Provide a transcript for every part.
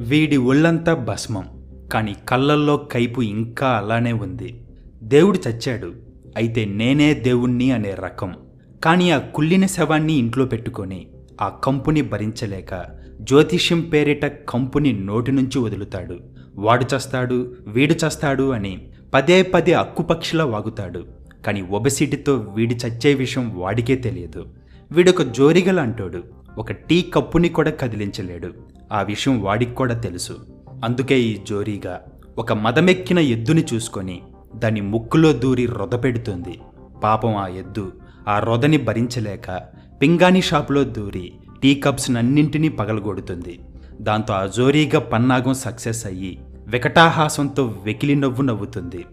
వీడి ఒళ్ళంతా భస్మం కానీ కళ్ళల్లో కైపు ఇంకా అలానే ఉంది. దేవుడు చచ్చాడు అయితే నేనే దేవుణ్ణి అనే రకం. కానీ ఆ కుళ్ళిన శవాన్ని ఇంట్లో పెట్టుకొని ఆ కంపుని భరించలేక జ్యోతిష్యం పేరిట కంపుని నోటి నుంచి వదులుతాడు. వాడు చస్తాడు వీడు చస్తాడు అని పదే పదే అక్కుపక్షిలా వాగుతాడు. కానీ ఒబసిటీతో వీడి చచ్చే విషయం వాడికే తెలియదు. వీడొక జోరిగలంటోడు ఒక టీ కప్పుని కూడా కదిలించలేడు. ఆ విషయం వాడికి కూడా తెలుసు. అందుకే ఈ జోరీగా ఒక మదమెక్కిన ఎద్దుని చూసుకొని దాని ముక్కులో దూరి రొదపెడుతుంది పాపం ఆ ఎద్దు ఆ రొదని భరించలేక పింగాణి షాపులో దూరి టీ కప్స్ అన్నింటినీ పగలగొడుతుంది. దాంతో ఆ జోరీగా పన్నాగం సక్సెస్ అయ్యి వికటాహాసంతో వెకిలి నవ్వు నవ్వుతుంది.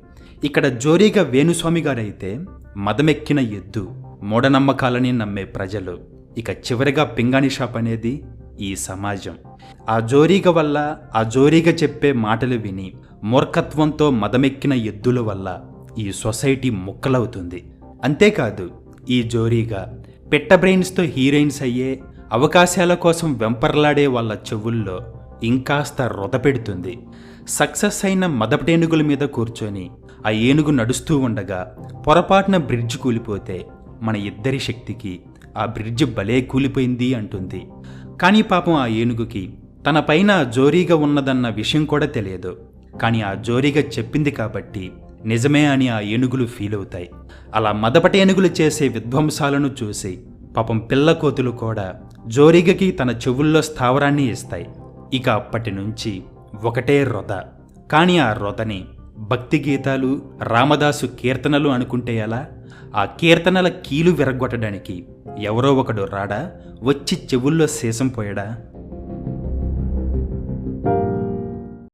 ఇక్కడ జోరీగా వేణుస్వామి గారైతే మదమెక్కిన ఎద్దు మూఢనమ్మకాలని నమ్మే ప్రజలు. ఇక చివరిగా పింగాణి షాప్ అనేది ఈ సమాజం. ఆ జోరీగ వల్ల ఆ జోరీగ చెప్పే మాటలు విని మూర్ఖత్వంతో మదమెక్కిన ఎద్దుల వల్ల ఈ సొసైటీ ముక్కలవుతుంది. అంతేకాదు ఈ జోరీగా పిట్ట బ్రెయిన్స్తో హీరోయిన్స్ అయ్యే అవకాశాల కోసం వెంపర్లాడే వాళ్ళ చెవుల్లో ఇంకాస్త రొదపెడుతుంది సక్సెస్ అయిన మదపటేనుగుల మీద కూర్చొని ఆ ఏనుగు నడుస్తూ ఉండగా పొరపాటున బ్రిడ్జ్ కూలిపోతే మన ఇద్దరి శక్తికి ఆ బ్రిడ్జ్ భలే కూలిపోయింది అంటుంది. కానీ పాపం ఆ ఏనుగుకి తన పైన జోరీగా ఉన్నదన్న విషయం కూడా తెలియదు. కానీ ఆ జోరీగా చెప్పింది కాబట్టి నిజమే అని ఆ ఏనుగులు ఫీల్ అవుతాయి. అలా మదపటేనుగులు చేసే విధ్వంసాలను చూసి పాపం పిల్ల కోతులు కూడా జోరీగకి తన చెవుల్లో స్థావరాన్ని ఇస్తాయి. ఇక అప్పటి నుంచి ఒకటే రొద. కానీ ఆ రొదని భక్తి గీతాలు రామదాసు కీర్తనలు అనుకుంటే ఎలా? ఆ కీర్తనల కీలు విరగొట్టడానికి ఎవరో ఒకడు రాడా? వచ్చి చెవుల్లో శేషం పోయడా?